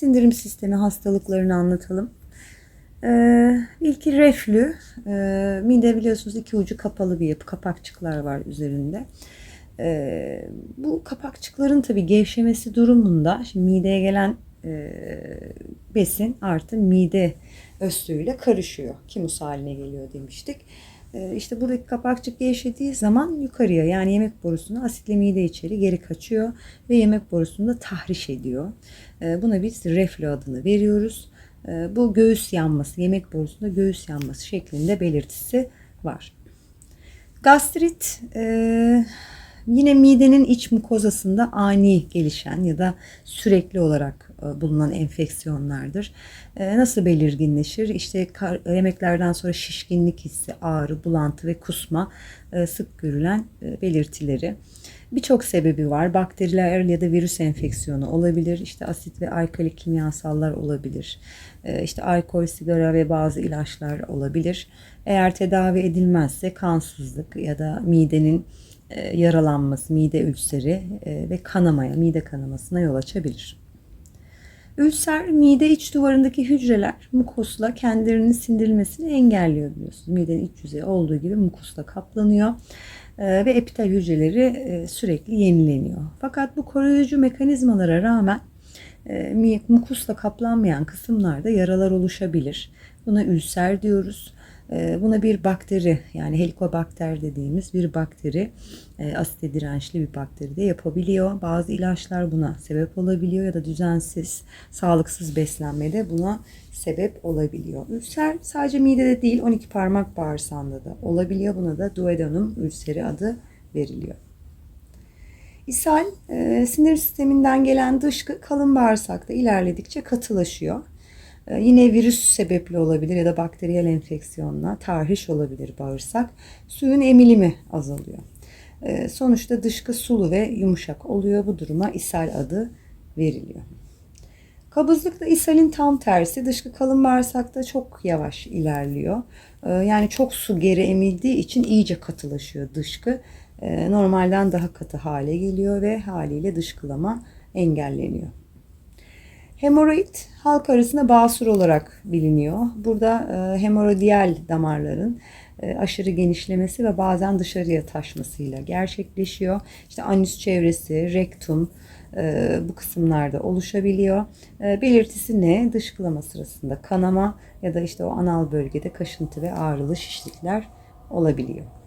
sindirim sistemi hastalıklarını anlatalım. Ee, ilki reflü. Ee, mide biliyorsunuz iki ucu kapalı bir yapı. Kapakçıklar var üzerinde. Ee, bu kapakçıkların tabii gevşemesi durumunda şimdi mideye gelen e, besin artı mide östüğüyle karışıyor. Kimus haline geliyor demiştik. Ee, işte buradaki kapakçık gevşediği zaman yukarıya yani yemek borusuna asitle mide içeri geri kaçıyor ve yemek borusunda tahriş ediyor. Ee, buna biz reflü adını veriyoruz. Ee, bu göğüs yanması, yemek borusunda göğüs yanması şeklinde belirtisi var. Gastrit e, yine midenin iç mukozasında ani gelişen ya da sürekli olarak e, bulunan enfeksiyonlardır. E, nasıl belirginleşir? İşte yemeklerden sonra şişkinlik hissi, ağrı, bulantı ve kusma e, sık görülen e, belirtileri. Birçok sebebi var. Bakteriler ya da virüs enfeksiyonu olabilir. İşte asit ve alkali kimyasallar olabilir. E, İşte alkol, sigara ve bazı ilaçlar olabilir. Eğer tedavi edilmezse kansızlık ya da midenin e, yaralanması, mide ülseri e, ve kanamaya, mide kanamasına yol açabilir. Ülser mide iç duvarındaki hücreler mukosla kendilerinin sindirilmesini engelliyor biliyorsunuz. Midenin iç yüzeyi olduğu gibi mukusla kaplanıyor e, ve epitel hücreleri e, sürekli yenileniyor. Fakat bu koruyucu mekanizmalara rağmen e, mukusla kaplanmayan kısımlarda yaralar oluşabilir. Buna ülser diyoruz. E, Buna bir bakteri yani helikobakter dediğimiz bir bakteri e, asite dirençli bir bakteri de yapabiliyor. Bazı ilaçlar buna sebep olabiliyor ya da düzensiz, sağlıksız beslenmede buna sebep olabiliyor. Ülser sadece midede değil 12 parmak bağırsağında da olabiliyor. Buna da duodenum ülseri adı veriliyor. İshal e, sinir sisteminden gelen dışkı kalın bağırsakta ilerledikçe katılaşıyor. E, yine virüs sebepli olabilir ya da bakteriyel enfeksiyonla tahriş olabilir bağırsak. Suyun emilimi azalıyor. E, sonuçta dışkı sulu ve yumuşak oluyor. Bu duruma ishal adı veriliyor. Kabızlıkta ishalin tam tersi dışkı kalın bağırsakta çok yavaş ilerliyor. Ee, Yani çok su geri emildiği için iyice katılaşıyor dışkı. Ee, Normalden daha katı hale geliyor ve haliyle dışkılama engelleniyor. Hemoroid halk arasında basur olarak biliniyor. Burada e, hemoroidal damarların e, aşırı genişlemesi ve bazen dışarıya taşmasıyla gerçekleşiyor. İşte anüs çevresi, rektum e, bu kısımlarda oluşabiliyor. E, belirtisi ne? Dışkılama sırasında kanama ya da işte o anal bölgede kaşıntı ve ağrılı şişlikler olabiliyor.